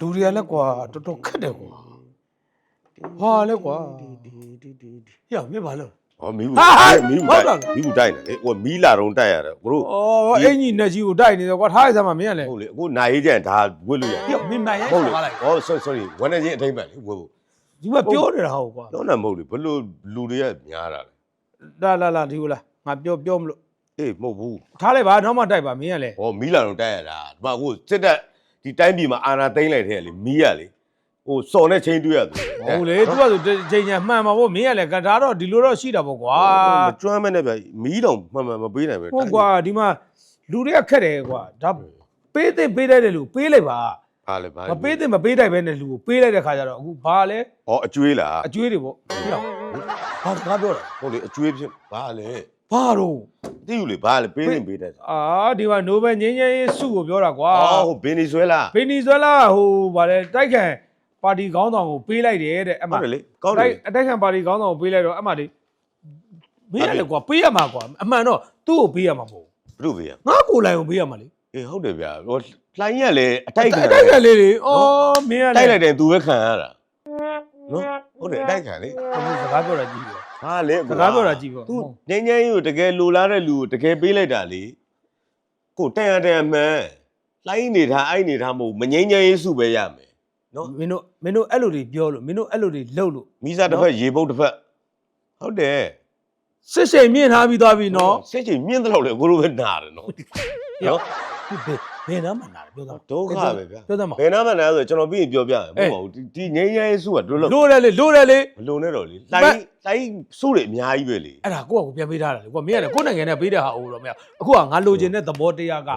လူတွေကလည်းကွာတော်တော်ခက်တယ်ကွာဟာလဲကွာဟေ့မင်းဘာလို့ဟောမီးဘူးဟာဟာမီးဘူးဟုတ်လားတိုက်မီးဘူးတိုက်နေလေဟိုမီးလာတော့တိုက်ရတယ်ကိုတို့အော်အင်ကြီးနဲ့ကြီးကိုတိုက်နေတယ်ကွာထားရစမ်းမမင်းကလည်းဟုတ်လေအခုနိုင်ရေးကြရင်ဒါဝစ်လို့ရဟေ့မင်းနိုင်ရိုက်ဟုတ်လေသွားလိုက်ဟော sorry sorry ဝန်နေချင်းအထိမ့်ပဲလေဝစ်ဖို့ဒီမှာပြောနေတာဟုတ်ကွာတော့လည်းမဟုတ်လေဘလို့လူတွေကများတာလေလာလာလာဒီကိုလာငါပြောပြောမလို့အေးမဟုတ်ဘူးထားလိုက်ပါတော့မှတိုက်ပါမင်းကလည်းဟောမီးလာတော့တိုက်ရတာဒီမှာအခုစစ်တပ် ဒီတိုင်းပြည်မှာအာဏာသိမ်းလိုက်တဲ့လေမီးရလေဟိုစော်နဲ့ချင်းတွေ့ရတယ်ဟုတ်လေသူကဆိုချိန်ညာမှန်ပါဗောမင်းကလည်းကဒါတော့ဒီလိုတော့ရှိတာဗောကွာမကျွမ်းမနဲ့ဗျမီးတောင်မှန်မှန်မပေးနိုင်ပဲဟုတ်ကွာဒီမှာလူတွေကခက်တယ်ကွာဒါပေးတဲ့ပေးလိုက်တဲ့လူပေးလိုက်ပါဘာလဲဘာမပေးတဲ့မပေးတိုက်ပဲနဲ့လူကိုပေးလိုက်တဲ့ခါကျတော့အခုဘာလဲဟောအကျွေးလားအကျွေးတွေဗောဟေ့ဘာစကားပြောတာဟုတ်လေအကျွေးဖြစ်ဘာလဲ ဘာတော့သိယူလေဘာလဲပေးနေပေးတယ်အာဒီမှာနိုဘယ်ငင်းငင်းရေးစုကိုပြောတာကွာအော်ဟိုဗင်နီဇွဲလားဗင်နီဇွဲလားဟိုဗာလဲတိုက်ခံပါတီခေါင်းဆောင်ကိုပေးလိုက်တယ်တဲ့အမှဟုတ်တယ်လေကောင်းတတိုယ်က်အတိုက်ခံပါတီခေါင်းဆောင်ကိုပေးလိုက်တော့အမှလေမင်းကလည်းကွာပေးရမှာကွာအမှန်တော့သူ့ကိုပေးရမှာမဟုတ်ဘုရုပ်ပေးရဘူးငါကိုလိုင်ကိုပေးရမှာလေအေးဟုတ်တယ်ဗျာဟိုလှိုင်းရလေအတိုက်ခံအတိုက်ခံလေးတွေအော်မင်းကတိုက်လည်းလိုက်တယ်သူပဲခံရတာနော်ဟုတ်တယ်အတိုက်ခံလေစကားပြောတာကြည့်ပြော ဟာလေစကားပြောတာကြည့်ပြောသူငင်းငင်းကြီးကိုတကယ်လိုလားတဲ့လူကိုတကယ်ပေးလိုက်တာလေကိုတန်ရတန်မှန်လှိုင်းနေထားအိုက်နေထားမဟုတ်မငင်းငင်းရေးစုပဲရမယ်နော်မင်းတို့မင်းတို့အဲ့လိုတွေပြောလို့မင်းတို့အဲ့လိုတွေလှုပ်လို့မိစားတစ်ဖက်ရေပုတ်တစ်ဖက်ဟုတ်တယ်စစ်စိမ်မြင့်ထားပြီးသွားပြီနော်စိတ်ကြီးမြင့်တော့လေကိုလိုပဲနာတယ်နော်နော်ဒီ ဘယ်ဘယ်နားမှာနာတယ်ပြောသားဒုက္ခပဲဗျာပြောသားမဘယ်နာမှန်းလဲဆိုကျွန်တော်ပြီးရင်ပြောပြမယ်မဟုတ်ပါဘူးဒီငင်းငင်းရေးစုကတို့လို့လို့တယ်လေလို့တယ်လေမလုံနဲ့တော့လေလှိုင်းလှိုင်းစုတွေအများကြီးပဲလေအဲ့ဒါကိုယ့်အကိုပြန်ပေးထားတာလေကိုကမင်းကလည်းကိုယ့်နိုင်ငံနဲ့ပေးတဲ့ဟာအိုးတော့မရအခုကငါလိုချင်တဲ့သဘောတရားက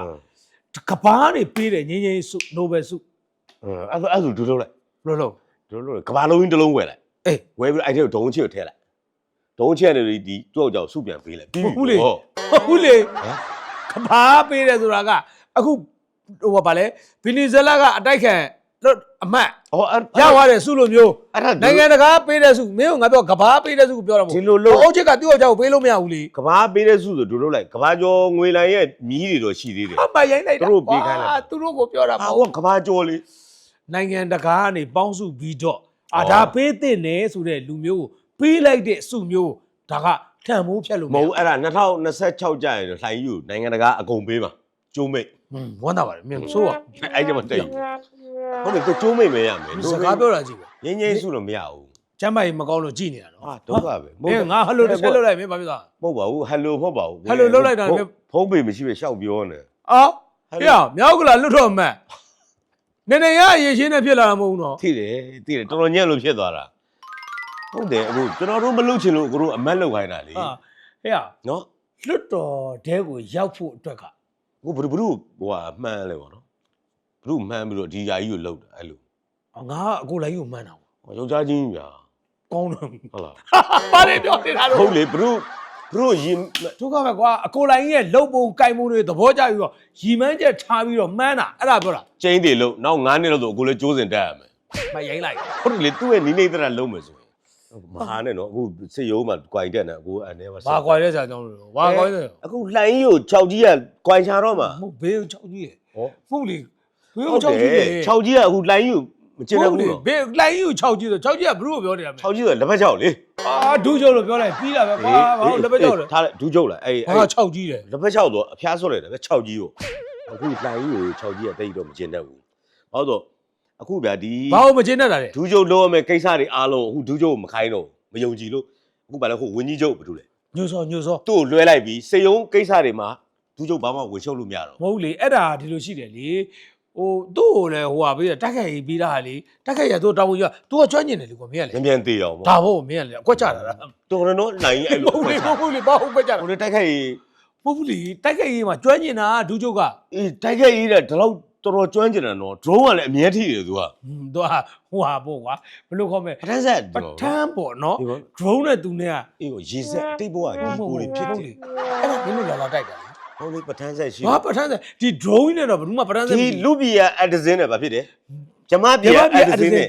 ကဘာနေပေးတယ်ငင်းငင်းစုနိုဘယ်စုအဲ့ဒါအဲ့ဒါဒူလို့လိုက်လို့လို့ဒူလို့ကဘာလုံးတစ်လုံးဝယ်လိုက်အေးဝယ်ပြီးအဲ့ဒီဒုံချစ်ကိုထည့်လိုက်ဒုံချစ်နေဒီကြောက်ကြောက်စုပြန်ပေးလိုက်ပြီးဟုတ်ဘူးလေဟောဟုတ်လေဟမ်ကဘာပေးတယ်ဆိုတာကအခု ဟိုဘာလဲဗီနီဇလာကအတိုက်ခံလို့အမတ်ဟောအဲ့ရသွားတယ်စုလိုမျိုးအဲ့ဒါနိုင်ငံတကာပေးတဲ့စုမင်းကငါပြောကဘာပေးတဲ့စုကိုပြောတာမဟုတ်ဒီလိုလို့အုတ်ချက်ကသူ့အကြောက်ပေးလို့မရဘူးလေကဘာပေးတဲ့စုဆိုဒူလို့လိုက်ကဘာကျော်ငွေလိုင်ရဲ့မြီးတွေတော့ရှိသေးတယ်အမရိုင်းလိုက်တာသူတို့ပေးခိုင်းလိုက်တာအာသူတို့ကိုပြောတာမဟာဟုတ်ဟောကဘာကျော်လေနိုင်ငံတကာကနေပေါင်းစုပြီးတော့အာဩဒါပေးတဲ့နေဆိုတဲ့လူမျိုးကိုပေးလိုက်တဲ့စုမျိုးဒါကထံမိုးဖြတ်လို့မဟုတ်ဘူးအဲ့ဒါ2026ကျရင်တော့လှိုင်းယူနိုင်ငံတကာအကုန်ပေးမှာကျိုးမိတ်ဟွန်း ဝမ်းသာပါတယ်မင်းဆိုးอ่ะအဲ့ဒီမှာတိတ်ဟုတ်တယ်သူကျိုးမိတ်မဲရမယ်စကားပြောတာကြည့်ပဲငင်းငင်းစုတော့မရဘူးကျမ်းမာရေးမကောင်းလို့ကြည်နေတာနော်ဟာဒုက္ခပဲမင်းငါဟယ်လိုတစ်ချက်လုပ်လိုက်မင်းဘာဖြစ်သွားမဟုတ်ပါဘူးဟယ်လိုမဟုတ်ပါဘူးဟယ်လိုလုပ်လိုက်တာလေဖုန်းပေမရှိပဲရှောက်ပြောနေအော်ဟယ်ဟေ့လိုအောင်မြောက်ကလာလွတ်တော့မှတ်နေနေရအရေးရှင်းနေဖြစ်လာတာမဟုတ်ဘူးနော်သိတယ်သိတယ်တော်တော်ညံ့လို့ဖြစ်သွားတာဟုတ်တယ်အခုကျွန်တော်တို့မလုပ်ချင်လို့အခုတို့အမတ်လုပ်ခိုင်းတာလေဟာဟေ့အောင်နော်လွတ်တော်တဲကိုရောက်ဖို့အတွက်က အခုဘယ်ဘလို့ဟိုဟာမှန်းလဲပေါ့နော်ဘလို့မှန်းပြီးတော့ဒီယာကြီးကိုလုပ်တာအဲ့လိုငါကအကိုလိုက်ကိုမှန်းတာဟောယောက်ျားချင်းညာကောင်းတယ်ဟုတ်လားပါလေပြောနေတာတော့ဟုတ်လေဘလို့ဘလို့ရင်ဒုက္ခပဲကွာအကိုလိုက်ရဲ့လှုပ်ပုံကြိုင်ပုံတွေသဘောကျပြီးတော့ရီမန်းချက်ထားပြီးတော့မှန်းတာအဲ့ဒါပြောတာကျင်းတွေလို့နောက်9နှစ်လောက်ဆိုအခုလည်းကျိုးစင်တက်ရမယ်မရိုင်းလိုက်ဟုတ်တယ်လေသူ့ရဲ့နီးနေတဲ့လုံးမယ်ဆိုရင် မဟာနဲ့နော်အခုစစ်ရုံးမှာကွိုင်တက်နေအခုအနေမှာဘာကွာလဲဆရာကြောင်းလို့ဘာကွာလဲအခုလှိုင်းကြီးကို6ကြီးကကွိုင်ချတော့မှာမဟုတ်ဘေးချောက်ကြီးလေဟောဟုတ်လေဘေးဟုတ်ချောက်တကြီးယ်လေ6ကြီးကအခုလှိုင်းကြီးကိုမကျင်တတ်ဘူးနော်ဘေးလိုင်းကြီးချောက်ကြီးဆိုချောက်ကြီးကဘလို့ပြောနေတာမလဲ6ကြီးဆိုလက်ဖက်ချောက်လေအာဒူးကျုပ်လို့ပြောလိုက်ပြီးတာပဲကွာဘာလို့လက်ပဲကြောက်လဲထားလိုက်ဒူးကျုပ်လိုက်အဲ့ဟာချောက်ကြီးတယ်လက်ဖက်ချောက်တော့အဖျားဆွတ်လိုက်တယ်ပဲ6ကြီးကိုအခုလှိုင်းကြီးကို6ကြီးကတိတ်တော့မကျင်တတ်ဘူးဘာလို့ဆို အခုဗျာဒီဘာလို့မကျင်းတတ်တာလဲဒူးကျုပ်လို့ရမယ်ကိစ္စတွေအားလုံးအခုဒူးကျုပ်မခိုင်းတော့မယုံကြည်လို့အခုဗာလဲခုဝင်းကြီးကျုပ်ဘာလို့လဲညိုစောညိုစောသူ့ကိုလွှဲလိုက်ပြီးစေယုံကိစ္စတွေမှာဒူးကျုပ်ဘာမှဝင်ရှုပ်လို့မရတော့မဟုတ်လေအဲ့ဒါဒီလိုရှိတယ်လေဟိုသူ့ကိုလည်းဟိုဟာပြီးတက်ခိုက်ရေးပြီးတာဟာလေတက်ခိုက်ရသူတောင်းကြီးက तू ကကျွမ်းကျင်တယ်လေကွာမင်းကလေမြန်မြန်သေးအောင်ပေါ့ဒါဘို့မင်းကလေအကွက်ကြတာလားတော်တော်နော်လိုင်းကြီးအဲ့မလိုဟုတ်လေမဟုတ်လေဘာဟုတ်ကွက်ကြတာဟိုလေတိုက်ခိုက်ရေးမဟုတ်ဘူးလေတက်ခိုက်ရေးမှာကျွမ်းကျင်တာဒူးကျုပ်ကအေးတိုက်ခိုက်ရေးတဲ့ဒီလောက် တော်တော်ကျွမ်းကျင်တယ်နော် drone ကလည်းအမြဲထိတယ်သူကဟွန်းသူကဟိုဟာပေါ့ကွာဘယ်လိုခေါ်မလဲပထမဆက်ပထမ်းပေါ့နော် ဒီပေါ့ drone နဲ့သူနဲ့ကအေးကိုရေဆက်တိတ်ဘွားကြီးကိုတွေဖြစ်တယ်အဲ့ဒါမင်းတို့လာလာတိုက်တာလေဟုတ်လေပထမဆက်ရှိဘာပထမ်းစဒီ drone နဲ့တော့ဘယ်သူမှပထမ်းစဒီလူပြည်ကအဒဇင်းနဲ့ဗာဖြစ်တယ်ဂျမပြည်ကအဒဇင်းနဲ့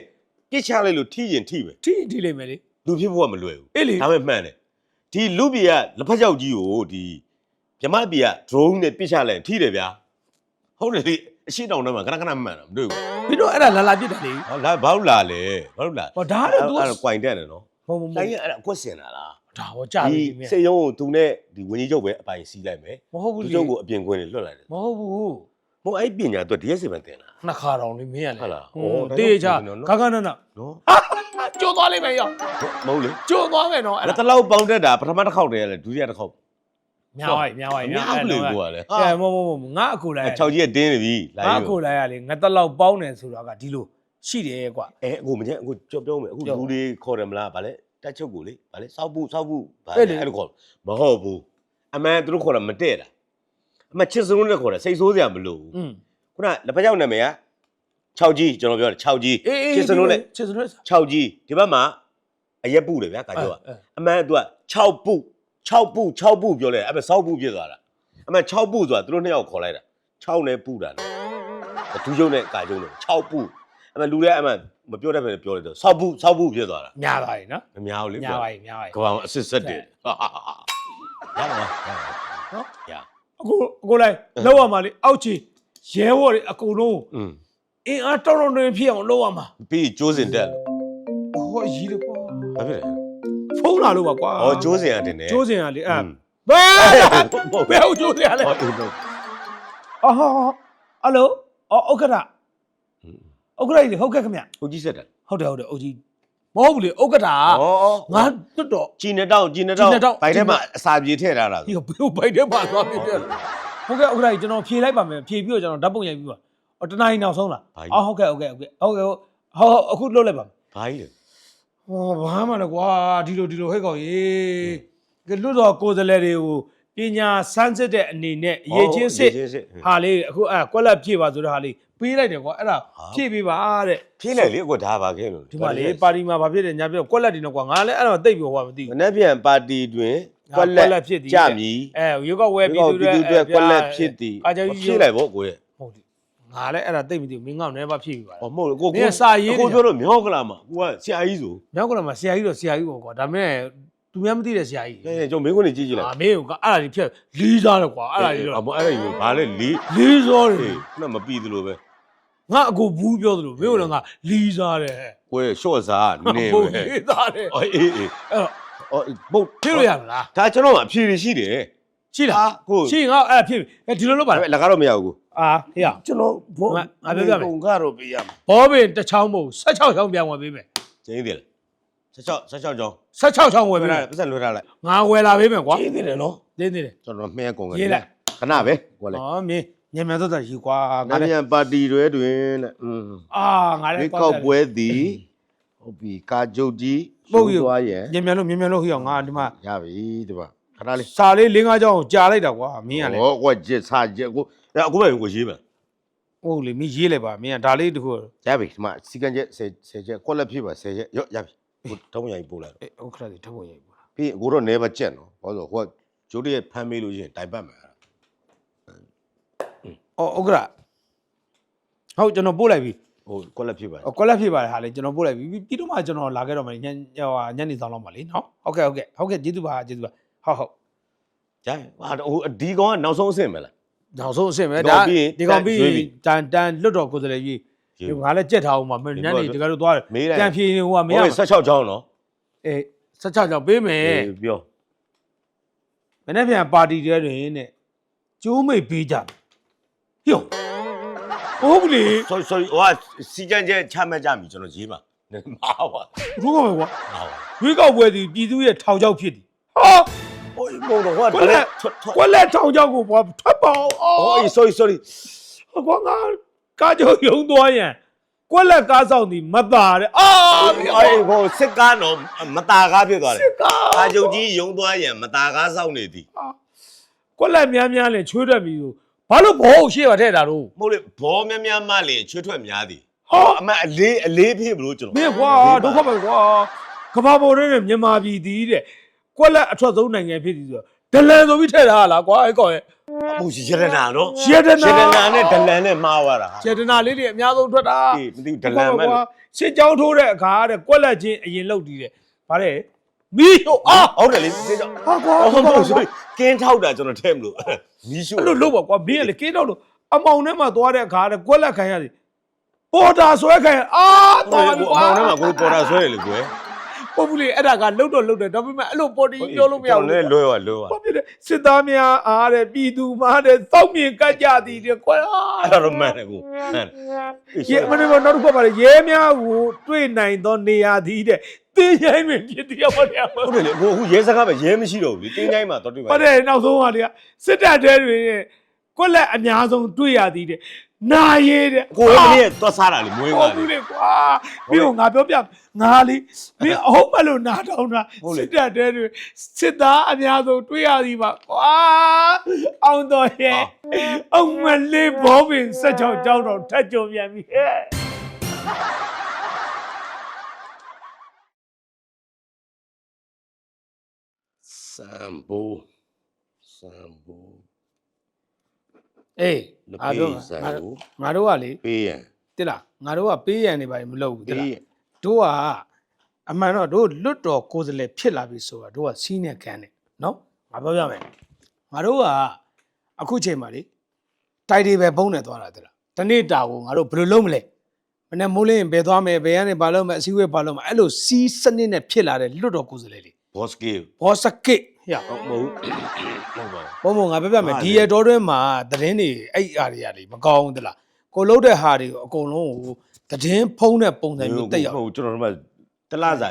ပြစ်ချလိုက်လို့ထိရင်ထိပဲထိထိလိမ့်မယ်လေ လူဖြစ်ဖို့ကမလွယ်ဘူးအေးလေ ဒါပေမဲ့မှန်တယ်ဒီလူပြည်ကလက်ဖက်ချောက်ကြီးကိုဒီဂျမပြည်က drone နဲ့ပြစ်ချလိုက်ရင်ထိတယ်ဗျာဟုတ်တယ်လေ အရှိတောင်ထဲမှာခဏခဏမှန်တာမတွေ့ဘူးမင်းတို့အဲ့ဒါလာလာပြစ်တာလေဟောလာဘာလို့လာလဲဘာလို့လာဟောဒါကတော့ तू အဲ့ဒါကွိုင်တက်တယ်နော်မဟုတ်မဟုတ်တိုင်းအဲ့ဒါအကွက်စင်တာလားဒါဟောကြာဒီပြီမင်းစေယုံကိုသူနဲ့ဒီဝင်းကြီးချုပ်ပဲအပိုင်စီးလိုက်မယ်မဟုတ်သူဘူးလေချုပ်ကိုအပြင်ကွင်းနေလွတ်လိုက်တယ်မဟုတ်ဘူးမဟုတ်အဲ့ပညာသူက DS ပဲတင်တာနှစ်ခါတောင်လေးမင်းရလေဟုတ်လားဟွန်းဩဒါကြောင့်တေးချာနော်ခါခါနနနော်ကျိုးသွားလိမ့်မယ်ရောမဟုတ်လေကျိုးသွားမယ်နော်အဲ့အဲ့ဒါဒါတလောက်ပေါင်းတက်တာပထမတစ်ခေါက်တည်းရလေဒုတိယတစ်ခေါက် များပါ့များပါ့များဘူးလေကိုကလေကဲမဟုတ်မဟုတ်မဟုတ်ငါအခုလိုက်6ကြီးကတင်းနေပြီလာငါရအခုလိုက်ရလေငါတက်လောက်ပေါင်းတယ်ဆိုတာကဒီလိုရှိတယ်ကွာအဲအခုမကျအခုကြောက်ပြောမယ်အခုပြောလူတွေခေါ်တယ်မလားဗာလဲတက်ချုပ်ကိုလေဗာလဲစောက်ဘူးစောက်ဘူးဗာအဲ့လဲလေအဲ့လိုခေါ်မဟုတ်ဘူးအမှန်သူတို့ခေါ်တာမတည့်တာအမှန်ချစ်စလုံးနဲ့ခေါ်တာစိတ်ဆိုးစရာမလိုဘူးอืมခုနလက်ဖက်ကြောက်နာမည်က6ကြီးကျွန်တော်ပြောတယ်6ကြီးအေးအေးချစ်စလုံးနဲ့ချစ်စလုံးနဲ့6ကြီးဒီဘက်မှာအရက်ပုတယ်ဗျာကာကျော်ကအမှန်သူက6ပု 6ပု6ပုပြောလိုက်တာအဲ့မဲ့စောက်ပုဖြစ်သွားတာအမှန်6ပုဆိုတာသူတို့နှစ်ယောက်ခေါ်လိုက်တာ6နဲ့ပုတာလေအထူးကျုံနဲ့ကာကျုံနဲ့6ပုအမှန်လူတွေကအမှန်မပြောတတ်ပဲပြောလိုက်တော့စောက်ပုစောက်ပုဖြစ်သွားတာများပါရဲ့နော်မများဘူးလေများပါရဲ့များပါရဲ့ကဘာအစစ်ဆက်တယ်ဟာဟာဟာရပါပါရပါနော်ရအခုအခုလိုက်လောက်ရမှာလေအောက်ချီရဲဝေါ်တွေအကုန်လုံးอืมအင်းအားတောင်းတောင်းတွင်ဖြစ်အောင်လုပ်ရမှာပြီးကျိုးစင်တက်လို့ဟောရီးလေကွာဘာဖြစ်လဲ ဖုန်းလာလို့ပါကွာဩကျိုးစင်ရတယ်နဲ့ကျိုးစင်ရလေအဲ့อืมဘယ်ဟုတ်ဘယ်ဟုတ်ကျိုးစင်ရလဲဟုတ်ဟုတ်ဟုတ်အော်ဟောအလိုအော်ဥက္ကဋ္ဌဥက္ကဋ္ဌကြီးဟုတ်ကဲ့ခင်ဗျဟုတ်ကြီးဆက်တယ်ဟုတ်တယ်ဟုတ်တယ်အုတ်ကြီးမဟုတ်ဘူးလေဥက္ကဋ္ဌဩငါတွတ်တော့ကြည်နေတော့ကြည်နေတော့ကြည်နေတော့ဘိုင်ထဲမှာအစာပြေထည့်ထားတာဒီဘယ်ဘိုက်ထဲမှာသွားပြတယ်ဟုတ်ကဲ့ဥက္ကဋ္ဌကြီးကျွန်တော်ဖြေလိုက်ပါမယ်ဖြေပြီးတော့ကျွန်တော်ဓာတ်ပုံရိုက်ပြီးပါအော်တနားရီနောက်ဆုံးလားအော်ဟုတ်ကဲ့ဟုတ်ကဲ့ဟုတ်ကဲ့ဟုတ်ကဲ့ဟုတ်ဟုတ်အခုလွတ်လိုက်ပါဘာကြီးလဲ ဟောဘာမှလည်းကွာဒီလိုဒီလိုဟဲ့ကောင်ရေကလွတ်တော်ကိုယ်စားလှယ်တွေကိုပညာစမ်းစစ်တဲ့အနေနဲ့အရေးချင်းစစ်အရေးချင်းစစ်ဟာလေးအခုအဲကွက်လက်ဖြည့်ပါဆိုတဲ့ဟာလေးပေးလိုက်တယ်ကွာအဲ့ဒါဟာဖြည့်ပေးပါတဲ့ဖြေးလိုက်လေအခုဒါပါခဲ့လို့ဒီမှာလေပါတီမှာဘာဖြစ်တယ်ညာပြတော့ကွက်လက်တင်တော့ကွာငါလည်းအဲ့တော့တိတ်ပြောဟောမသိမဘူးနေ့ပြန်ပါတီတွင်ဟာကွက်လက်ကွက်လက်ဖြစ်သည်ကြမည်အဲရုပ်ကဝဲဒီပြည်ကောသူပြည်တွေသူတွေကွက်လက်ဖြစ်သည်အာကြောင့်ဖြေးလိုက်ဗောကိုရဲ့ဟုတ်တယ် ငါလည်းအဲ့ဒါတိတ်မသိဘူးမင်းကောက်နေပါဖြည့်ပေးပါဟောမဟုတ်ကိုမင်းကစာရေးနေကိုပြောလို့မြောက်ကလာမှာကိုကဆရာကြီးဆိုမြောက်ကလည်းမဆရာကြီးတော့ဆရာကြီးပေါ့ကွာဒါမဲ့သူများမသိတဲ့ဆရာကြီးအဲကျွန်တော်မင်းကိုနေကြည့်ကြည့်လိုက်အာမင်းကအဲ့ဒါကြီးဖြည့်လီးစားတယ်ကွာအဲ့ဒါကြီးအတော့မအဲ့ဒါကြီးဘာလဲလေးလီးစားတယ်ဟေးခုနမပြီးသလိုပဲငါအကိုဘူးပြောသလိုမင်းကလည်းငါလီးစားတယ်ကိုရဲ့ရှော့စားနေဟုတ်ပဲလီးစားတယ်အော်အေးအေးအဲ့တော့အော်ဘုတ်ဖြည့်လို့ရမလားဒါကျွန်တော်အဖြေတွေရှိတယ်ရှိလားကိုရှိငါအဲ့ဒါဖြည့်အဲ့ဒီလိုလုပ်ပါဒါလားပေမဲ့လက်ကားတော့မရဘူးကို အာဟေ့ရကျွန်တော်ဘောငါငါပြောပြမယ် ကုန်ကတော့ပေးရမှာဘောပင်တစ်ချောင်းမို့16ချောင်းပြန်ဝယ်ပေးမယ်ကျင်းသေးတယ်16 16ကျောင်း16ချောင်းဝယ်ဝယ်ပေးလာမယ်ပတ်စံလွှဲထားလိုက်ငါဝယ်လာပေးမယ်ကွာကျင်းသေးတယ်နော်တင်းနေတယ် ကျွန်တော်မှဲကုန်ကရေးလိုက် ခဏပဲကိုလေဟောမင်းညံမြန်တော့ယူကွာငါငါလည်းမြန်ပါတီတွေတွင်တဲ့อืมအာငါလဒီည်းကောက်ပွဲသည်ဟုတ်ပြီကာကြုတ်ကြီးပုတ်ယူသွားရဲ့ညံမြန်လို့ညံမြန်လို့ဟိအောင်ငါဒီမှာရပြီဒီပါ ခဏလေးစာလေး၄၅ချောင်းကိုကြာလိုက်တာကွာမင်းကလည်းဟောကွက်ကြစ်စာကြစ်ကိုအဲ့အခုပဲကိုရေးမယ်ဟုတ်လေမင်းရေးလိုက်ပါမင်းကဒါလေးတခုရပြီဒီမှာစီကန်ချက်10 10ချက်ကွက်လက်ဖြစ်ပါ10ချက်ရော့ရပြီကိုတောင်းရရင်ပို့လိုက်အေးဥက္ခရာကြီးထပ်ဖို့ရိုက်ပါပြီးအခုတော့ never ချက်နော်ဘာလို့ဟိုကဂျိုးတရဲ့ဖမ်းမေးလို့ရှိရင်တိုင်ပတ်မှာအော်ဥက္ခရာဟုတ်ကျွန်တော်ပို့လိုက်ပြီဟိုကွက်လက်ဖြစ်ပါအော်ကွက်လက်ဖြစ်ပါတယ်ဟာလေကျွန်တော်ပို့လိုက်ပြီပြီးတော့မှကျွန်တော်လာခဲ့တော့မယ်ညညဟိုညနေဆောင်တော့မှာလေနော်ဟုတ်ကဲ့ဟုတ်ကဲ့ဟုတ်ကဲ့ကျေးဇူးပါကျေးဇူးပါ ဟုတ်ဟုတ်ဂျာဟာဟိုဒီကောင်ကနောက်ဆုံးအဆင့်ပဲလား နောက်ဆုံးအဆင့်ပဲဒီကောင်ပြီးရင်ဒီကောင်ပြီးရွေးပြီတန်တန်လွတ်တော်ကိုယ်စားလှယ်ကြီးရွေးပြီငါလည်းကြက်ထားအောင်ပါမင်းညနေတကယ်လို့သွားတယ်မေးလိုက် တန်ဖြေနေဟိုကမရဟိုဘူး16ချောင်းနော်အေး16ကြောင်ပေးမယ် အေးပြောမနေ့ပြန်ပါတီတဲတွင်တဲ့ကျိုးမိတ်ပေးကြဟိုဟုတ်ဘူးလေ sorry sorry ဟိုကစီကန်ချက်ချမှတ်ကြပြီကျွန်တော်ရေးပါမာပါဘုကမယ်ကွာမာပါရွေးကောက်ပွဲသည်ပြည်သူရဲ့ထောင်ချောက်ဖြစ်သည်ဟာ ပုံတော့ဟိုကွက်လက်ကွက်လက်ထောင်ချောက်ကိုဘွားထွက်ပေါအောင်အော်အေး sorry sorry ဟိုကွာငါကားကြုံယုံသွားရင်ကွက်လက်ကားဆောင်ဒီမတာတဲ့အာအေးဟိုစစ်ကားတော့မတာကားဖြစ်သွားတယ်စစ်ကားအာယုံကြီးယုံသွားရင်မတာကားဆောင်နေသည်ကွက်လက်များများလဲချွေးထွက်ပြီးဘာလို့ဘောကိုရှေ့ပါထည့်တာတော့မဟုတ်လေဘောများများမှလည်းချွေးထွက်များသည်ဟာအမအလေးအလေးဖြစ်ဘလို့ကျွန်တော်မင်းကွာဒုက္ခပဲကွာကဘာပေါ်ထဲနဲ့မြန်မာပြည်သည်တဲ့ ကွက်လက်အထွက်ဆုံးနိုင်ငံဖြစ်သည်ဆိုတော့ဒလန်ဆိုပြီးထည့်တာလားကွာအဲ့ကောင်ရဲ့ ဟိုရတနာနော်ရတနာ ရတနာနဲ့ဒလန်နဲ့မှားသွားတာစေတနာလေးတွေအများဆုံးထွက်တာအေးမသိဘူးဒလန်မဲ့ကွာရှစ်ကြောင်းထိုးတဲ့အခါတဲ့ကွက်လက်ချင်းအရင်လုတ်တည်တယ်ဗါလေမီးဟိုအာ ဟုတ်တယ်လေစေကြောင့်ဟာကွာ ဟုတ်ဟုတ်ဆိုကင်းထောက်တာကျွန်တော်ထဲမလို့မီးရှို့အဲ့လိုလုပ်ပါကွာမင်းကလေကင်းတော့လို့အမောင်ထဲမှာသွားတဲ့အခါတဲ့ကွက်လက်ခံရတယ်ပေါ်တာဆွဲခံရအာဟိုတော်ပြီကွာအမောင်ထဲမှာကိုပေါ်တာဆွဲရလေကွယ် ပုံဘူးလေအဲ့ဒါကလှုပ်တော့လှုပ်တယ်ဒါပေမဲ့အဲ့လိုပေါ်တီပြောလို့မရဘူးလည်းလွဲသွားလွဲသွားဘာဖြစ်လဲစစ်သားများအားတဲ့ပြည်သူများတဲ့စောက်မြင်ကတ်ကြသည်တဲ့ကွာအဲ့ဒါတော့မှန်တယ်ကိုမှန်တယ်ရဲမနေ့ကနောက်တစ်ခုပါလေရဲများကိုတွေ့နိုင်သောနေရာသည်တဲ့တင်းချိုင်းတွင်ဖြစ်တရားမတရားမဟုတ်တယ်လေကိုအခုရဲစကားပဲရဲမရှိတော့ဘူးလေတင်းတိုင်းမှာတော့တွေ့ပါဟုတ်တယ်နောက်ဆုံးကတည်းကစစ်တပ်တဲတွင် ကွက်လက်အများဆုံးတွေ့ရသည်တဲ့နာရဲတဲ့ကိုယ်ကလည်းသွားစားတာလေမွေးဟုပါတ်လေ ဘူးလေကွာပြီးတော့ငါပြောပြငါလေးမင်းအဟုတ်မလို့နာတောင်းတာဟုတ်လေ စစ်တပ်တဲတွင်စစ်သားအများဆုံးတွေ့ရသည်ပါကွာအောင်တော်ရဲ့အောင်မလေးဘောပင်ဆက်ချောင်းကြောင်းတော့ထက်ကြုံပြန်ပြီဟဲ့စံဘူစံဘူ အေးလက်အားပေးပြောစံငါဘူငါတို့ကလေပေးရန် တိလားငါတို့ကပေးရန်နေပါရင်မလုပ်ဘူးတိပေးလားရန်တို့ကအမှန်တော့တို့လွတ်တော်ကိုယ်စားလှယ်ဖြစ်လာပြီဆိုတာတို့ကစီးနေခံတယ်နော်ငါပြောပြမယ်ငါတို့ကအခုချိန်မှာလေတိုက်တွေပဲဘုံနေသွားတာတိလားတနေ့တာကိုငါတို့ဘယ်လိုလုပ်မလဲမနေ့မိုးလင်းရင်ဘယ်သွားမယ်ဘယ်ကနေဘာလုပ်မယ်အစည်းအဝေးဘာလုပ်မယ်အဲ့လိုစီးစနစ်နဲ့ဖြစ်လာတဲ့လွတ်တော်ကိုယ်စားလှယ်လေ ဘော့စကေဘောစကစ် ဟရဟုတ်မဟုတ်ဟုတ်ပါဘူးဘုံဘုံငါပြောပြမယ်ဟာလေဒီရတော်တွင်းမှာသတင်းတွေအဲ့အရာတွေကလေမကောင်းဘူးတိလားကိုလုံးတဲ့ဟာတွေကိုအကုန်လုံးကိုသတင်းဖုံးတဲ့ပုံစံမျိုးတက်ရောက်ဟုတ်ကျွန်တော်တို့ကတလားစာ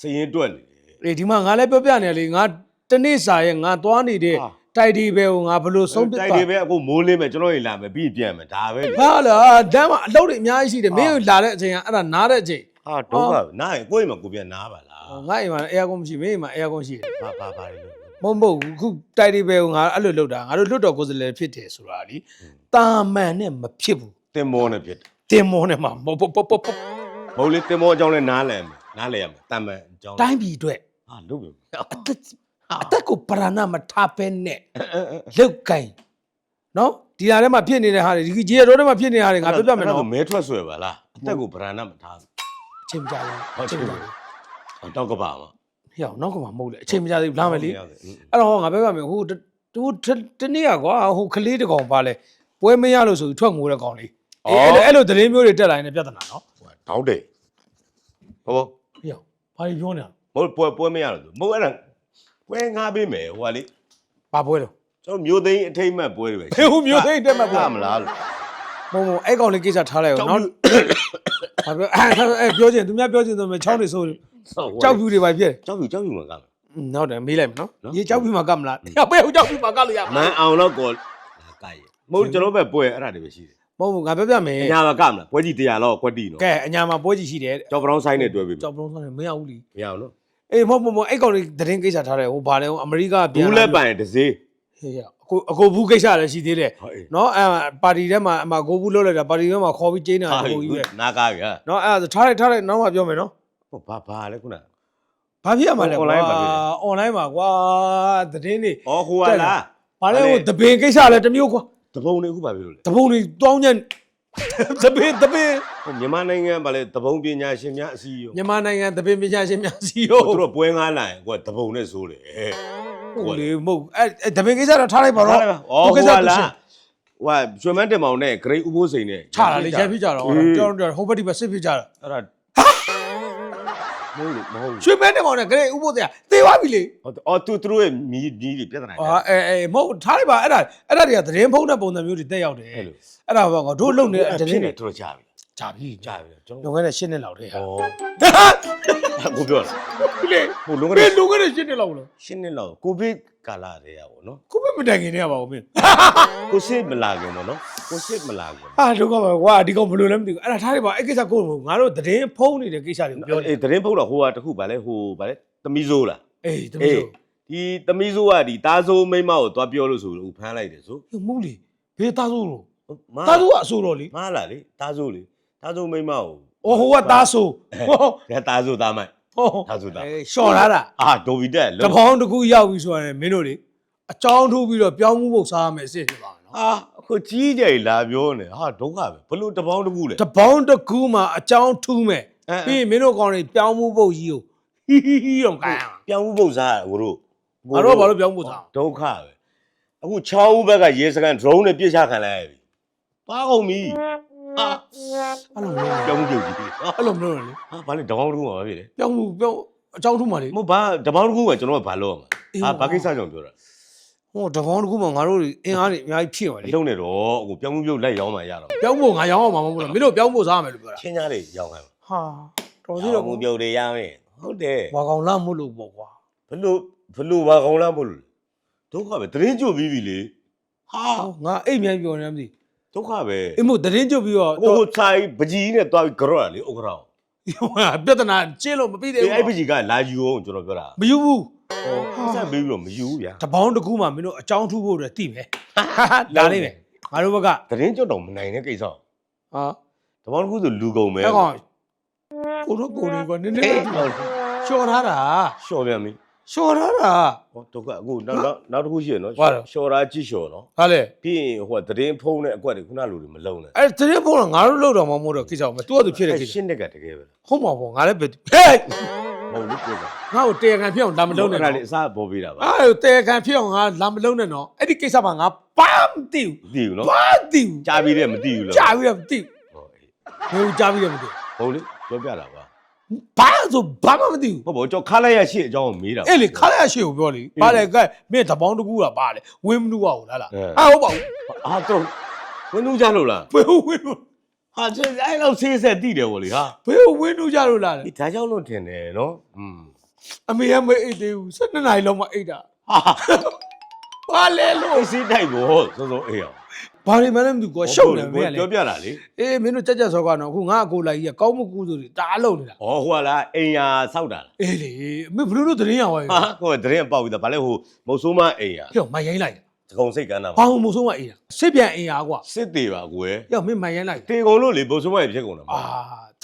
စရင်တွက်နေတယ်အေးဒီမှာငါလည်းပြောပြနေလေငါတနေ့စာရဲ့ငါသွားနေတဲ့ဟာတိုက်ဒီဘယ်ကိုငါဘယ်လို့ဆုံးဖြတ်တိုက်သွားတွေပဲအခုမိုးလင်းမယ်ကျွန်တော်ရင်လာမယ်ပြီးပြန်မယ်ဒါပဲလေဟာလားတမ်းမှာအလုပ်တွေအများကြီးရှိတယ်မင်းလာတဲ့အချိန်ကအဲ့ဒါနားတဲ့အချိန်ဟာဒုက္ခနားရင်ကိုယ့်အိမ်မှာကိုပြန်နားပါလားငါအိမ်မှာအဲယာကွန်မရှိမင်းအိမ်မှာအဲယာကွန်ရှိတယ်ဘာဘာဘာလေလို့ မဟုတ်မဟုတ်ဘူးခုတိုက်ဒီဘယ်ကိုငါအဲ့လိုလုပ်တာငါတို့လွတ်တော်ကိုယ်စားလှယ်ဖြစ်တယ်ဆိုတာလीတာမန်နဲ့မဖြစ်ဘူးတင်မောနဲ့ဖြစ်တယ်တင်မောနဲ့မှမဟုတ်ပေါ့ပေါ့ပေါ့ပေါ့မဟုတ်လေတင်မောအကြောင်းလဲနားလည်မယ်နားလည်ရမယ်တမ်းမယ်အကြောင်းတိုင်းပြည်အတွက်ဟာလုပ်ပြီအသက်အသက်ကိုပရဏမထားပဲနဲ့လုတ်ကင်နော်ဒီလာထဲမှာဖြစ်နေတဲ့ဟာတွေဒီကြီးရိုးထဲမှာဖြစ်နေတဲ့ဟာတွေငါပြောပြမယ်နော်မဲထွက်ဆွဲပါလားအသက်ကိုဗရဏမထားဘူးအချိန်မကြဘူးဟုတ်အချိန်မကြတယ်ဘူးဟောတောက်ကပါမှာ ဟေ့အောင်နောက်ကမှမဟုတ်လေအချိန်မကြသေးဘူးလာမယ်လေဟုတ်အဲ့တော့ငါပြောပြမယ်ဟိုတတူတနေ့ကကွာဟိုကလေးတကောင်ပါလဲပွဲမရလို့ဆိုပြီးထွက်ငိုတဲ့ကောင်လေးအေးအဲ့လိုအဲ့လိုသတင်းမျိုးတွေတက်လာရင်လည်းပြဿနာနော်တောက်တယ်ဟောဟေ့အောင်ဘာတွေပြောနေတာမဟုတ်ပွဲပွဲမရလို့မဟုတ်အဲ့ဒါပွဲငါပေးမယ်ဟိုကလေဘာပွဲလို့ကျွန်တော်မျိုးသိန်းအထိမ့်မဲ့ပွဲတွေပဲဘယ်ဟိုမျိုးသိမ့်တက်မှာပွဲမလားလို့မုံမုံအဲ့ကောင်လေးကိစ္စထားလိုက်အောင်နော်ဘာပြောအဲ့ပြောချင်သူများပြောချင်သူများချောင်းနေဆို ကြောက်ဖြူတွေပါဖြစ်ကြောက်ပြီကြောက်ပြီမှာကနောက်တယ်မေးလိုက်မယ်နော်နော်ရေကြောက်ဖြူမှာကပ်မလားဘယ်ဟိုကြောက်ဖြူမှာကပ်လို့ရမမှာန်အောင်တော့ကောလာကရမဟုတ်ကျွန်တော်ပဲပွဲအဲ့ဒါတွေပဲရှိတယ်မဟုတ်ဘူးငါပြောပြမယ်အညာမှာကမလားပွဲကြီး100လောက်ကွက်တီနော်ကဲအညာမှာပွဲကြီးရှိတယ်ကြောက်ပရောင်းဆိုင်နဲ့တွဲပြီးကြောက်ပလုံးဆိုင်မရဘူးလीမရအောင်နော်အေးမဟုတ်မဟုတ်အဲ့ကောင်လေးသတင်းကိစ္စထားတယ်ဟိုဘာလဲဟိုအမေရိကပြန်ဘူးလက်ပိုင်တစ်စေးဟေးအခုအခုဘူးကိစ္စလည်းရှိသေးတယ်ဟုတ်အေးနော်အဲပါတီထဲမှာအမကိုဘူးလွတ်လိုက်တာပါတီထဲမှာခေါ်ပြီးကျင်းတာဟာကိုကြီးပဲနာကားပြီဟာနော်အဲဒါထားလိုက်ထားလိုက်နောက်မှပြောမယ်နော် ဟိုဘာဘာလဲခုန ဘာဖြစ်ရမှာလဲ Online ပါဖြစ်တယ်အွန်လိုင်းမှာကွာသတင်းတွေဩဟိုကလား ဘာလဲဟိုတပင်ကိစ္စလည်းတစ်မျိုးကွာတပုံနေခုဘာဖြစ်လို့လဲတပုံတွေတောင်းညံ့ တပင်တပင်ဟိုမြန်မာနိုင်ငံဗာလေတပုံပညာရှင်များအစည်းအရုံးမြန်မာနိုင်ငံတပင်ပညာရှင်များစီဟိုရောသူတို့ပွဲငားလာရင်ကိုကတပုံနဲ့စိုးတယ်ဟဲ့ဟုတ်လေမဟုတ်အဲအဲတပင်ကိစ္စတော့ထားလိုက်ပါတော့ဩဟိုကလားဟိုကရွှေမန်းတင်မောင်နဲ့ဂရိတ်ဥပိုးစိန်နဲ့ ချတာလေရပြကြတော့ကျွန်တော်တို့ဟိုဘက်ဒီဘက်စစ်ပြကြတာအဲ့ဒါ မဟုတ်လို့မဟုတ်ရွှေမဲတဲ့ကောင်နဲ့ဂရေဥပုသ်တရားသေသွားပြီလေဘူးအော်သူသူတို့ရဲ့မြည်မြည်တွေပြဿနာအာအဲအဲမဟုတ်ထားလိုက်ပါအဲ့ဒါအဲ့ဒါတွေကသတင်းဖုံးတဲ့ပုံစံမျိုးတွေတက်ရောက်တယ်အဲ့လိုအဲ့ဒါဘာကတို့လုံနေတဲ့သတင်းနေတွေတော်ကြပြီ ကြာပြီကြပြီကျွန်လုံတော်ခဲ့တဲ့ရှင်းနှစ်လောက်တည်းဟာဩကိုပြောတာလေဟိုလုံဘခဲ့ယ်လုံခဲ့တဲ့ရှင်းနှစ်လောက်လို့ရှင်းနေလောက်ကိုဗစ်ကာလာတွေရပါတော့ကိုပဲမတိုင်ခင်နေရပါဘူးမင်းကိုစစ်မလာခင်ပေါ့နော်ကိုစစ်မလာခင်ဟာဒုက္ခပါကွာဒီကောင်ဘယ်လိုလဲမသိဘူးအဲ့ဒါထားလိုက်ပါအဲ့ကိစ္စကိုငါတို့သတင်းဖုံးနေတဲ့ကိစ္စတွေပြောနေအေးသတင်းဖုတ်တော့ဟိုကတခုဗာလဲဟိုဗာလဲသမီးစိုးလားအေးတမီးအေးတို့ဒီသမီးစိုးကဒီတားစိုးမိန်းမကိုသွားပြောလို့ဆိုလို့ဖမ်းလိုက်တယ်ဆိုမူးလေဘယ်သားစိုးလို့မသားစိုးကအဆိုတော်လေမလားလေတားစိုးလေ တားစိုးမိန်းမကိုအော်ဟိုကသားစိုးဟောကဲတားစိုးသားမိုက်ဟောသားစိုးသားအေးရှော့လာတာအာဒိုဗီတက်တပေါင်းတစ်ခုရောက်ပြီဆိုရင်မင်းတို့လေအကြောင်းထိုးပြီးတော့ပြောင်းမှုဖို့စားရမယ်အစ်စ်ဖြစ်ပါမယ်နော်အာအခုကြီးကြိမ်လာပြောနေဟာဒုက္ခပဲဘလို့တပေါင်းတစ်ခုလေတပေါင်းတစ်ခုမှာအကြောင်းထူးမယ်အဲပြီးရင်မင်းတို့ကောင်းတွေပြောင်းမှုဖို့ကြီးကိုဟီဟီဟီတော့ကန်အောင်ပြောင်းမှုပုတ်စားကိုတို့ငါတို့ကဘာလို့ပြောင်းဖို့စားဒုက္ခပဲအခု6ဦးဘက်ကရေစကန် drone နဲ့ပြစ်ချခံလိုက်ရပြီ သွားကုန်ပြီဟာအဲ့လိုမျိုးပြောင်းမှုပြုတ်ကြီးဟာအဲ့လိုမျိုးလေဘာလဲတပေါင်းတစ်ခုမှမဖြစ်လေပြောင်းမှုပြောင်းအကြောင်းထုမှလေမဟုတ်ဘာတပေါင်းတစ်ခုကကျွန်တော်ကဘာလုပ်ရအေးမှာပါဟာဘာကိစ္စကြောင့်ပြောတာဟိုတပေါင်းတစ်ခုမှငါတို့တွေအင်အားတွေအများကြီးဖြစ်ပါမလေလုံးနဲ့တော့အခုပြောင်းမှုပြုတ်လိုက်ရောင်းမှရတော့ပြောင်းဖို့ငါရောင်းအောင်မှာမဟုတ်ဘူးလားမင်းတို့ပြောင်းဖို့စားရမယ်လို့ပြောတာချင်းကြားလေးရောင်းခိုင်းဟာတော်သေးပါတော့မှုပြုတ်တွေရမယ်ဟုတ်တယ်ဝါကောင်လာမို့လို့ပေါ့ကွာဘလို့ဘလို့ဘာကောင်းလားမလို့ဒုက္ခပဲတရင်ကြွပြီးပြီလေဟာဟောငါအိတ်မြန်ပြောနေမှမသိ ဒုက္ခပဲအိမ်မို့တရင်ကျုပ်ပြီးတော့ဟိုဆိုင်ပကြီးနဲ့တွားပြီးကြော့ရလေဥက္ကရာပြဿနာကျင်းလို့မပြီးသေးအေးအဲ့ပဘူးကြီးကလာယူအောင်ကျွန်တော်ပြောတာမယူဘူးဟိုဆက်ပြီးတော့မယူဘူးဗျာတပေါင်းတစ်ခုမှမင်းတို့အကြောင်းထူဖို့အတွက်တိမယ်လာလိမ့်မယ်ငါတို့ဘက်ကတရင်ကြွတော့မနိုင်တဲ့ကိစ္စဟာတပေါင်းတစ်ခုဆိုလူကုန်ပဲအဲ့ကောင်ကိုတို့ကိုတွေကနည်းနည်းလေးရှော့ထားတာရှော့ပြန်ပြီ ရှော့ထားတာ ဟောဒုက္ခအခုနောက်နောက်နောက်တစ်ခုရှိရနော်ဟုတ်တယ် ရှော့တာကြည့်ရှော့နော်ဟာလေပြီးရင်ဟိုကတရင်ဖုံးတဲ့အကွက်တွေခုနလူတွေမလုံးနဲ့အဲ့တရင်ဖုန်းကငါတို့လောက်တော့မမို့တော့ကိစ္စမတူတူဖြစ်တဲ့ကိစ္စရှင်းတဲ့ကတကယ်ပဲဟုတ်မှာပေါ့ငါလည်းပဲဟဲ့မဟုတ်ဘူးပြောတာငါ့ကိုတေခံဖြစ်အောင်လာမလုံးနဲ့အဲ့ဒါနော် လေအစားပေါ်ပေးတာပါ အဲ့တေခံဖြစ်အောင်ငါလာမလုံးနဲ့နော်အဲ့ဒီကိစ္စမှာငါဘာမသိဘူးမသိဘူးနော်ဘာမသိဘူးကြားပြီးတဲ့မသိဘူးလားကြာပြီးတော့မသိဟောအေးဘူးဘယ်ကိုကြာပြီးတော့မသိဟုတ်လေပြောပြတာပါ ဘာဆိုဘာမှမသိဘူးဟုတ်ပါဘူးကျွန်တော်ခါလိုက်ရရှိအကြောင်းကိုမေးတာပါအဲ့လေခါရရရှိကိုပြောလေဘာလဲကဲမင်းတပေါင်းတကူကပါလေဝင်းမနူကဟုတ်လားလားအဲ အာဟုတ်ပါဘူးအာတော့ဝင်းနူးကြလို့လားဘယ်ကိုဝင်းနူဟာကျအဲ့လောက်ဆေးဆက်တိတယ်ဗောလေဟာဘယ်ကိုဝင်းနူကြလို့လားလေ ဒီဒါကြောင့်လို့ထင်တယ်နော်อืมအမေကမအိတ်သေးဘူး12နာရီလောက်မှအိတ်တာဟာဘာလဲလို့ အေးစေးတိုက်ဗောစောစောအေးအောင် ဘာတွေမှလည်းမသိဘူးကွာရှုပ်နေမင်းကလေပြောပြတာလေအေးမင်းတို့ကြက်ကြက်ဆောကတော့အခုငါအကိုလိုက်ကြီးကကောင်းမှုကူးဆိုတွေတအားလုံးနေတာဩဟိုကလားအိမ်ယာစောက်တာလားအေးလေမင်းဘလို့တို့သတင်းရဝိုင်းဟာကိုယ်ကတရင်ပေါက်ပြီးသားဗာလဲဟိုမုတ်ဆိုးမအိမ်ယာပြောမိုင်ရိုင်းလိုက်သကုံစိတ်ကန်းတာဘာလို့မဆုံးမအေးတာစစ်ပြန်အင်အားကွာစစ်သေးပါကွယ်ပြောမင်းမိုင်ရိုင်းလိုက် တေကုန်လို့လေမုတ်ဆိုးမဖြစ်ကုန်တာအာ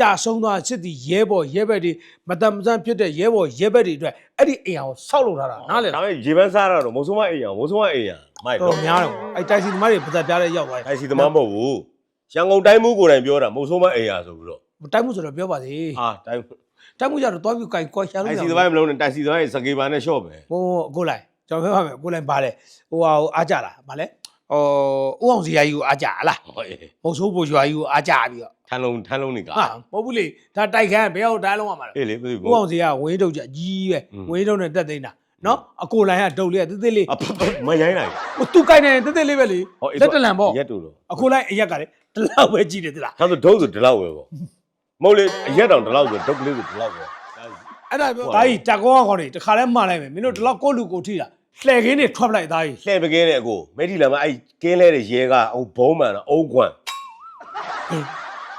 ကြာဆုံးသွားစစ်တီရဲဘော်ရဲဘက်တွေမတန်မဆန်းဖြစ်တဲ့ရဲဘော်ရဲဘက်တွေအတွက်အဲ့ဒီအင်အားကိုဆောက်လုပ်ထားတာနားလေဒါပေမဲ့ရေပန်းစားရတော့မုတ်ဆိုးမအိမ်ယာမုတ်ဆိုးမအိမ်ယာ မိုက်တော်တော့များတယ်ကွာအဲ့တိုက်စီသမားတွေပတ်သက်ပြားတဲ့ရောက်သွားတယ်အဲ့စီသမားမဟုတ်ဘူးရန်ကုန်တိုင်းမှုကိုယ်တိုင်ပြောတာမုတ်ဆိုးမအိမ်ယာဆိုပြီးတော့တိုက်မှုဆိုတော့ပြောပါစေဟာတိုင်းတိုက်မှုကြတော့တွားပြီးကိုင်ကွာရှာလို့အဲ့ရစီအောင်သမားမလုံးနဲ့တိုက်စီသမားရဲ့စကေပါနဲ့ရှော့ပဲဟိုအကိုလိုက်ကျွန်တော်ပြောပါမယ်အကိုလိုက်ပါလေဟိုဟာဟိုအားကြလားမလဲဟိုဦးအောင်စီယာကြီးကိုအားကြလားဟောအေးမဟုတ်ဆိုးပူရွာကြီးကိုအားကြပြီးတော့ထန်းလုံးထန်းလုံးနေကဟာမဟုတ်ဘူးလေဒါတိုက်ခန်းဘယ်အောင်တိုင်းလုံးရမှာလဲအေးလေမသိဦးဘူးအောင်စီယာဝင်းတုတ်ကြကြီးပဲอืมဝင်းတုတ်နဲ့တက်သိန်းတာ နော်အကိုလိုက်ကဒုတ်လေးကတိတိလေးအဖမရိုင်းနိုင် ဟိုသူကိုင်နေတိတိလေးပဲလေဟောအေးလက်တလန်ပေါ့ရက်တူလို့အကိုလိုက်အရက်ကလေဒီလောက်ပဲကြည့်တယ်သလားဒါဆိုဒုတ်ဆိုဒီလောက်ပဲပေါ့မဟုတ်လေအရက်တောင်ဒီလောက်ဆိုဒုတ်ကလေးဆိုဒီလောက်ပဲအဲ့ဒါပြောဒါကြီးတကောင်းကောင်တွေတခါလဲမှားလိုက်မယ်မင်းတို့ဒီလောက်ကိုယ့်လူကိုထိတာလှည့်ခင်းတွေထွက်ပလိုက်သားကြီးလှဲ့ပကဲတဲ့အကိုမိထီလာမအဲ့ကင်းလဲတဲ့ရဲကဟိုဘုံမှန်တော့အုံးကွမ်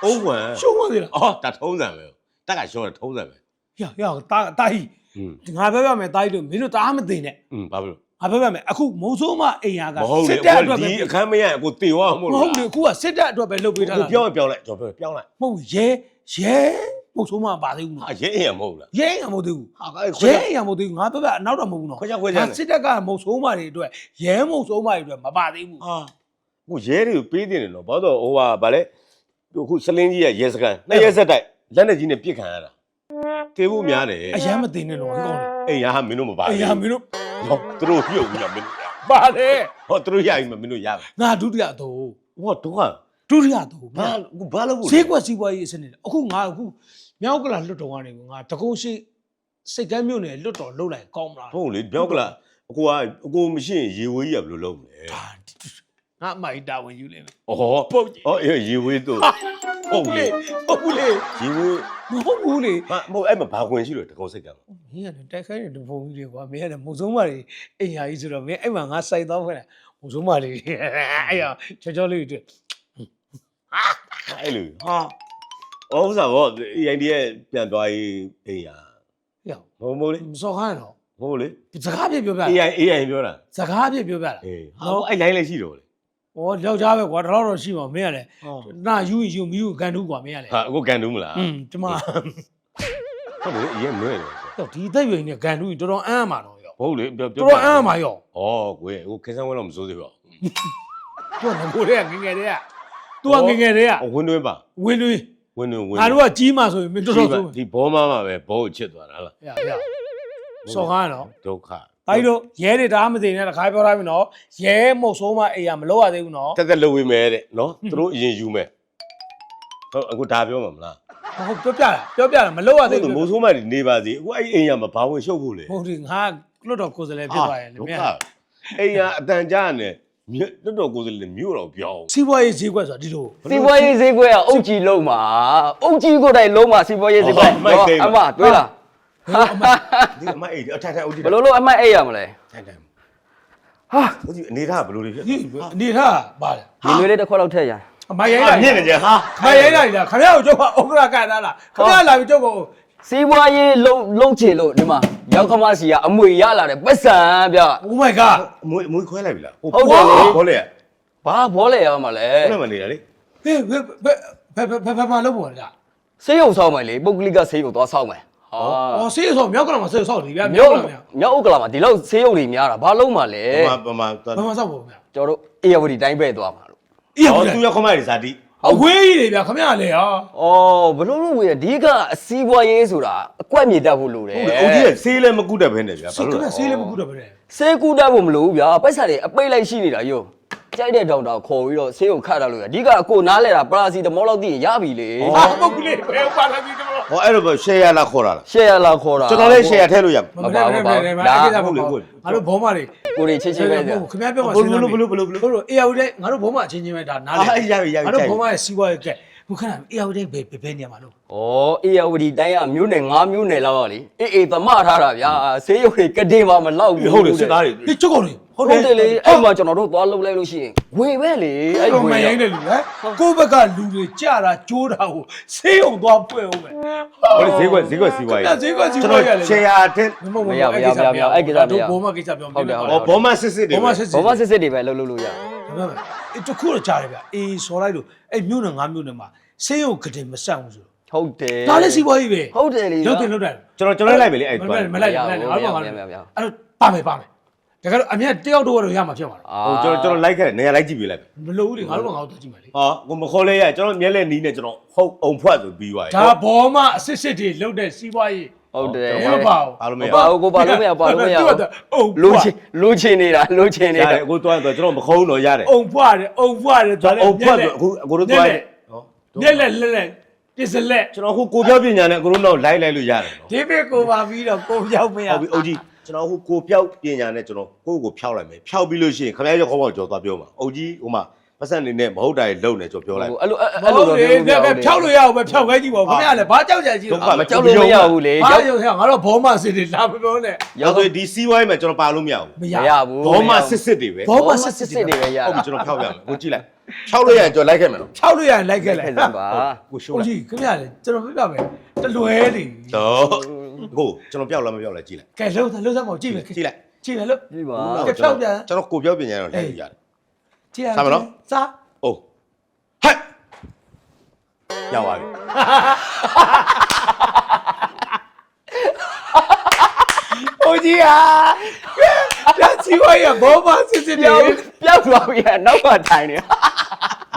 အုံးကွမ်ရှုံးသွားသေးလားအော်ဒါထုံးစံပဲတက်ကရှော့တယ်ထုံးစံပဲရရတာတာကြီးอืม ငါပြောပြမယ်တာကြီးတို့မင်းတို့တအားမသိနဲ့อืมဘာဖြစ်လို့ငါပြောပြမယ်အခုမုံဆိုးမအိမ်ယာကမဟုတ်လေစစ်တပ်အတွက်ပဲဒီအခန်းမရရင်အကိုတေဝအောင်မမဟုတ်ဟုတ်လေအခုကစစ်တပ်အတွက်ပဲလုပ်ပေးထားကိုတာပြောင်းပြောင်းလိုက်ကျွန်တော်ပြောပြောင်းလိုက်မဟုတ်ရဲရဲမုံဆိုးမပါသေးဘူးဟာနော်ရဲအိမ်ရမဟုတ်လားရဲရမဟုတ်သေးဘူးဟာအဲ့ခွဲရဲရမဟုတ်သေးဘူးငါပြောပြအနောက်တော့မဟုတ်ဘူးနော်ခွဲခြားခွဲခြားငါစစ်တပ်ကမုံဆိုးမတွေအတွက်ရဲမုံဆိုးမတွေအတွက်မပါသေးဘူးဟာကိုရဲတွေကိုပေးတင်တယ်နော်ဘာလို့ဟိုဟာဗာလဲအခုစလင်းကြီးရဲ့ရဲစကန်နှစ်ရဲဆက်တိုက်လက်နဲ့ကြီးနဲ့ပြစ်ခံရတာ တေဖို့များတယ်အရမ်းမသိနဲ့တော့ဒီကောင်တွေအိမ်ရမင်းတို့မပါအဘူးရာမင်းတို့ဟောသူတို့ပြုတ်ပြီးတော့မင်းတို့ရပါလေဟောသူတို့ရပြီမမင်းတို့ရမယ်ငါဒုတိယတော့ဟောတော့ကဒုတိယတော့ဘာအခုဘာလို့ဘူးဈေးကွက်စီးပွားရေးအစနစ်အခုငါအခုမြောက်ကလာလွတ်တော်ကနေငါတကုံးရှိစိတ်ကမ်းမြို့နယ်လွတ်တော်လှုပ်လိုက်ကောင်းမလားဟုတ်လေပြောက်ကလာအကိုကအကိုမရှိရင်ရေဝေးကြီးကဘယ်လိုလုပ်မလဲ ငါအမိုက်တာဝန်ယူလိမ့်မယ်ဩပုတ်ကြီးဟောအေးရေဝေးတို့ဟုတ်လေဟုတ်ဘူးလေရေဝေးမဟုတ်ဘူးလေမမဟုတ်အဲ့မှာဘာခွင့်ရှိလို့တကောစိတ်ကံမင်းကလည်းတိုက်ခိုင်းတဲ့ဘုံကြီးတွေကွာမင်းကလည်းမုံဆုံးမတွေအိမ်ဟာကြီးဆိုတော့မင်းအဲ့မှာငါစိုက်တော့ခွင့်မုံဆုံးမတွေအဲ့ရချောချောလေးတွေအဲ့လိုဟာဩဥစားဘောအရင်တည်းပြန်သွားရေးအိမ်ရရောက်မဟုတ်မို့လေမစော်ခိုင်းတော့မဟုတ်လေစကားပြပြောပြ AI AI ပြောတာစကားပြပြောပြတာအေးဟာအဲ့ line လေးရှိတော့လေ ဩယောက်ျားပဲကွာတလောက်တော့ရှိမှာမင်းကလည်းဟာနာယူရင်ယူမယူကန်တူးကွာမင်းကလည်းအခုကန်တူးမလားอืมဒီမှာဟုတ်လေအရင်နွဲတယ်တော့ဒီသက်ရွယ်နဲ့ကန်တူးရင်တော်တော်အမ်းမှာတော့ရောဟုတ်လေပြောတော်တော်အမ်းမှာရောဩကိုယ်ဟိုခင်းစမ်းဝဲတော့မစိုးသေးပါဘူးသူကငကိုတွေကငငယ်တွေကသူကငငယ်တွေကအဝင်းတွင်းပါဝင်းတွင်းဝင်းတွင်းဝင်းငါတို့ကကြီးမှဆိုရင်မင်းတော်တော်ဆိုဒီဘောမမှာပဲဘောကိုချစ်သွားတာလားရရစော်ကားနော်ဒုက္ခ ကြီးတို့ရဲတွေဒါမှမသိနဲ့တခါပြောထားပြီနော်ရဲမဟုတ်ဆိုးမအေးရမလို့ရသေးဘူးနော်တက်တက်လုပ်ဝေးမယ်တဲ့နော်သူတို့အရင်ယူမယ်ဟုတ်အခုဒါပြောမှာမလားမဟုတ်ပြောပြတာပြောပြတာမလို့ရသေးသူဘူးမိုးဆိုးမတွေနေပါစေအခုအဲ့အိမ်ရမှာဘာဝင်ရှုပ်ဖို့လဲဟုတ်တယ်ငါလွတ်တော်ကိုယ်စားလှယ်ဖြစ်သွားရင်လေဒုက္မြန်ခအိမ်ရအတန်ကြာနေမြို့တော်တော်ကိုယ်စလေမြို့တော်ပြောင်းစီးပွားရေးဈေးကွက်ဆိုတာဒီလိုစီပွားရေးဈေးကွက်ကအုတ်ကြီးလုံးမှာအုတ်ကြီးကိုယ်တိုင်လုံးမှာစီပွားရေးဈေးကွက်ဟုတ်မိုက်သိမ်းပါ အမတွေးလားဒီအမအိမ်အထက်ထက်ဦးဒီဘယ်လိုလုပ်အမှတ်အိပ်ရမလဲထက်ထက်ဟာဦးဒီအနေထားဘယ်လိုတွေဖြစ်ဒီအနေထားပါလေဒီနွေလေးတစ်ခွက်လောက်ထည့်ရအမရိုင်းဟာလာမြင့်နေကြဟာမရိုင်းလာလားခင်ဗျားကိုကျုပ်ကဥက္ကရာကန်သားလားခင်ဗျားလာပြီးကျုပ်ကိုစီပွားရေးလုံးလုံးချေလို့ဒီမှာရောက်ခမစီကအမွေရလာတယ်ပတ်စံဗျ Oh my god အမွေအမွေခွဲလိုက်ပြီလားဟုတ်တယ်လေခေါ်လေဘာဘောလဲရမှာလဲခေါ်လိုက်မနေတာလေဟေးဘယ်ဘယ်ဘယ်ဘယ်ဘယ်မှာလုပ်ပေါ်လားဆေးရုံဆောက်မယ်လေပုဂ္ဂလိကဆေးရုံသွားဆောက်မယ်ဟာ အော်ဆေးဆိုမြောက်ကလာမှာဆေးဆောက်နေဗျာမြောက်ကလာမြောက်မြောက်ဥက္ကလာမှာဒီလောက်ဆေးရုံတွေများတာဘာလုံးမှာလဲဘာမှဘာမှဘယ်မှာဆောက်ဖို့ဗျာကျွန်တော်တို့အေယဝတီတိုင်းပဲသွားမှာလို့အေးဟောဟုတ်တယ်သူရခမိုင်ဇာတိအဝေးကြီးလေဗျာခင်ဗျားလေဟာအော်ဘလို့လို့ဝေးအဓိကအစည်းပွားရေးဆိုတာအကွက်မြေတက်ဖို့လိုတယ်ဟုတ်တယ်အုတ်ကြီးကဆေးလည်းမကုတတ်ဘဲနဲ့ဗျာဆေးခင်ဗျာဆေးလေးမကူတော့ဗျာဆေးကူတက်ဖို့မလိုဘူးဗျာပိုက်ဆံတွေအပိတ်လိုက်ရှိနေတာယုံ ကြိုက်တဲ့ဒေါက်တာခေါ်ပြီးတော့ဆေးကိုခတ်တော့လို့ရအဓိကကိုနားလဲတာပရာစီတမောလောက်သိရင်ရပြီလေဟာမဟုတ်ဘူးလေဘယ်ပါလာပြီတော့ဟောအဲ့လိုပဲ share လာခေါ်တာလားရှယ်ရလာခေါ်တာကျွန်တော်လည်း share ထည့်လို့ရမပါဘူးမပါဘူးဒါအဲ့ဒါမဟုတ်ဘူးငါတို့ဘောမတွေကိုရီချစ်ချစ်ပဲဗျာခင်ဗျားပြောမှာဘလို့ဘလို့ဘလို့ဘလို့ဘလို့တို့အေးရောက်တဲ့ငါတို့ဘောမအချင်းချင်းပဲဒါနားလေအာရပြီရပြီငါတို့ဘောမရဲ့စီးပွားရေးကဲ ခုခဏအေးရောက်တဲ့ဘယ်ဘယ်နေရာမှာလို့ဩအေယဝတီတိုင်းကမြို့နယ်၅မြို့နယ်လောက်ပါလေအေးအေးသမထားတာဗျာဆေးရုံတွေကတင်ပါမလောက်ဘူးဟုတ်တယ်စစ်သားတွေဒီချုပ်ကုန်လေဟုတ်တယ်လေအဲ့မှာကျွန်တော်တို့သွားလှုပ်လိုက်လို့ရှိရင်ဝေပဲလေအဲ့အဲ့ဝေမရိုင်းတဲ့လူဟမ်ကိုယ့်ဘက်ကလူတွေကြတာကြိုးတာကိုဆေးုံသွားဖွဲ့အောင်ပဲဟောဈေးကွက်ဈေးကွက်စီးပွားရေးဈေးကွက်စီးကျွန်ပွားတော်ရေးလေ share ထည့်တို့ဘောမကိစ္စပြောဟုတ်တယ်ဟုတ်ဟောတယ်ဘောမစစ်စစ်တွေဘောမစစ်စစ်ဘောမစစ်စစ်တွေပဲလှုပ်လှုပ်လို့ရဒါ ပေမဲ့အဲ့တခုတော့ကြားတယ်ဗျအေးစော်လိုက်လို့အဲ့မြို့နယ်ငါးမြို့နယ်မှာဆေးုံကတင်မဆန့်ဘူးဆိုဟုတ်တယ်ဒါလည်းစီးပွားရေးပဲဟုတ်တယ်လေလုတ်တယ်လုတ်တယ်ကျွန်တော်ကျွန်တော်လိုက်ပြီလေအဲ့မသွားလိုက်မလိုက်မလိုက်အားလုံးပါအဲ့တော့ပါမယ်ပါမယ်တကယ်တော့အမြတ်တယောက်တော့ရမှာဖြစ်မှာလားအာဟိုကျွန်တော်ကျွန်တော်လိုက်ခဲ့တယ်နေရာလိုက်ကြည့်ပြလိုက်မလို့ဘူးလေငါတို့ကငါတို့ကြည့်မယ်လေဟောကိုမခေါ်လဲရကျွန်တော်မျက်လက်နီးနဲ့ကျွန်တော်ဟုတ်အုံဖွက်ဆိုပြီးသွားပြီဒါဘောမအစစ်စစ်တွေလုတ်တဲ့စီးပွားရေး ဟုတ်တယ်ဘယ်မပါဘူးဘာလို့မရဘာလို့ကိုဘာလို့မရဘာလို့မရသူကအိုလူချင်းလူချင်းနေတာလူချင်းနေရတာတယ်အခုသွားတော့ကျွန်တော်မခုံးတော့ရတယ်အုံဖွားတယ်အုံဖွားတယ်ကျွန်တော်အုံဖွက်ဆိုအခုအခုတို့သွားတယ်ဟောညက်လက်လက်လက်ပစ္စလက်ကျွန်တော်အခုကိုပြောပညာနဲ့အခုတို့တော့လိုက်လိုက်လို့ရတယ်နော်ဒီဘက်ကိုပါပြီးတော့ကိုရောက်မရဟုတ်ပြီအုတ်ကြီးကျွန်တော်အခုကိုပြောက်ပညာနဲ့ကျွန်တော်ကိုကိုဖြောက်လိုက်မယ်ဖြောက်ပြီးလို့ရှိရင်ခမရရောက်ခေါင်းပေါက်ကျော်သွားပြောမှာအုတ်ကြီးဟိုမှာ ပတ်စံနေနဲ့မဟုတ်တာတွေလုံနေကျော်ပြောလိုက်အဲ့လိုအဲ့အဲ့လိုလိုတော့တော့ပြပြဖြောက်လို့ရအောင်ပဲဖြောက်ခိုင်းကြည့်ပါဦးခင်ဗျားလည်းဘာကြောက်ကြကြီးဒုလို့က္ခမကြောက်လို့မရဘူးလေဘာကြောက်ကြောက်ရငါတော့ဘောမစစ်တွေလာမပြောနဲ့ရောက်ဆိုဒီစီးဝိုင်းမှာကျွန်တော်ပါလို့မရဘူးမမရရဘူးဘောမစစ်စစ်တွေပဲဘောဘောမစစ်စစ်တွေပဲရဟုတ်ပြီကျွန်တော်ဖြောက်ပြမယ်ကိုကြည့်လိုက်ဖြောက်လို့ရရင်ကျွန်တော်လိုက်ခဲ့မယ်နော်ဖြောက်လို့ရရင်လိုက်ခဲ့လိုက်ခဲ့စမ်းပါကိုရှိုးဟုတ်လိုက်ကြီးခင်ဗျားလည်းကျွန်တော်ပြပြမယ်တလွဲနေတော့ကိုကျွန်တော်ပြောက်လားမပြောက်လားကြည့်လိုက်ကဲလှုပ်လှုပ်စမ်းမကြည့်မယ်ကြည့်လိုက်ကြည့်မယ်လို့ဒီပါကဲဖြောက်ပြန်ကျွန်တော်ကိုပြောပညာတော့လိုက်လို့ရတယ် ကြည့်ရစမ်းမနော် စားအိုးဟဲ့ရောက်ပါပြီဟုတ်ကြီးဟာဒါချီဝါရဘောမစစ်စစ်တွေပြောင်းပြောက်သွားပြီနောက်ကထိုင်နေ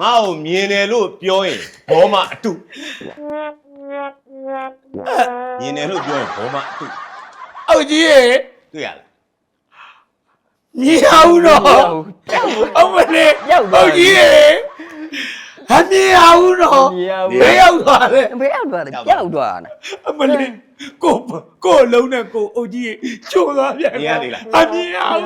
ငါ့ကိုမြင်တယ်လို့ပြောရင်ဘောမအတုမြင်တယ်လို့ပြောရင်ဘောမအတုဟုတ်ကြီးရေတွေ့ရလား မြင်အောင်တော့အမလေးဟုတ်ကြီးရေအမြင်အောင်တော့မြင်အောင်ဘယ်ရောက်သွားလဲဘယ်ရောက်သွားလဲပြောက်သွားတာအမလေးကိုကိုလုံးနဲ့ကိုအုတ်ကြီးချိုးသွားပြန်အမြင်အောင်